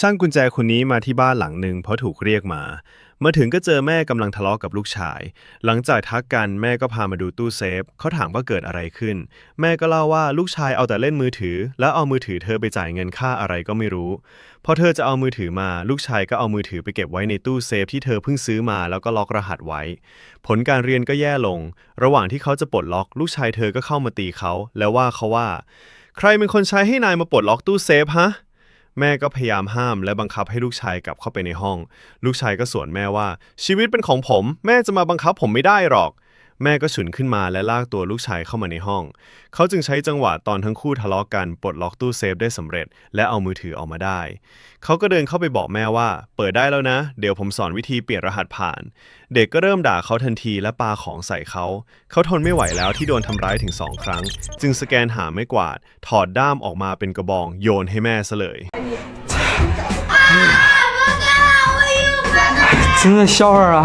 ช่างกุญแจคนนี้มาที่บ้านหลังหนึ่งเพราะถูกเรียกมา มาถึงก็เจอแม่กำลังทะเลาะกับลูกชาย หลังจากทักกันแม่ก็พามาดูตู้เซฟเขาถามว่าเกิดอะไรขึ้น แม่ก็เล่าว่าลูกชายเอาแต่เล่นมือถือ แล้วเอามือถือเธอไปจ่ายเงินค่าอะไรก็ไม่รู้ พอเธอจะเอามือถือมาลูกชายก็เอามือถือไปเก็บไว้ในตู้เซฟที่เธอเพิ่งซื้อมาแล้วก็ล็อกรหัสไว้ ผลการเรียนก็แย่ลง ระหว่างที่เขาจะปลดล็อก ลูกชายเธอก็เข้ามาตีเขาแล้วว่าเขาว่า ใครเป็นคนใช้ให้นายมาปลดล็อกตู้เซฟฮะ แม่ก็พยายามห้ามและบังคับให้ลูกชายกลับเข้าไปในห้อง ลูกชายก็สวนแม่ว่า ชีวิตเป็นของผม แม่จะมาบังคับผมไม่ได้หรอก แม่ก็ฉุนขึ้นมาและลากตัวลูกชายเข้ามาในห้อง เขาจึงใช้จังหวะตอนทั้งคู่ทะเลาะกันปลดล็อกตู้เซฟได้สำเร็จ และเอามือถือออกมาได้ เขาก็เดินเข้าไปบอกแม่ว่า เปิดได้แล้วนะ เดี๋ยวผมสอนวิธีเปลี่ยนรหัสผ่าน เด็กก็เริ่มด่าเขาทันทีและปาของใส่เขา เขาทนไม่ไหวแล้วที่โดนทำร้ายถึงสองครั้ง จึงสแกนหาไม่กวาด ถอดด้ามออกมาเป็นกระบองโยนให้แม่ซะเลย 真的笑话啊！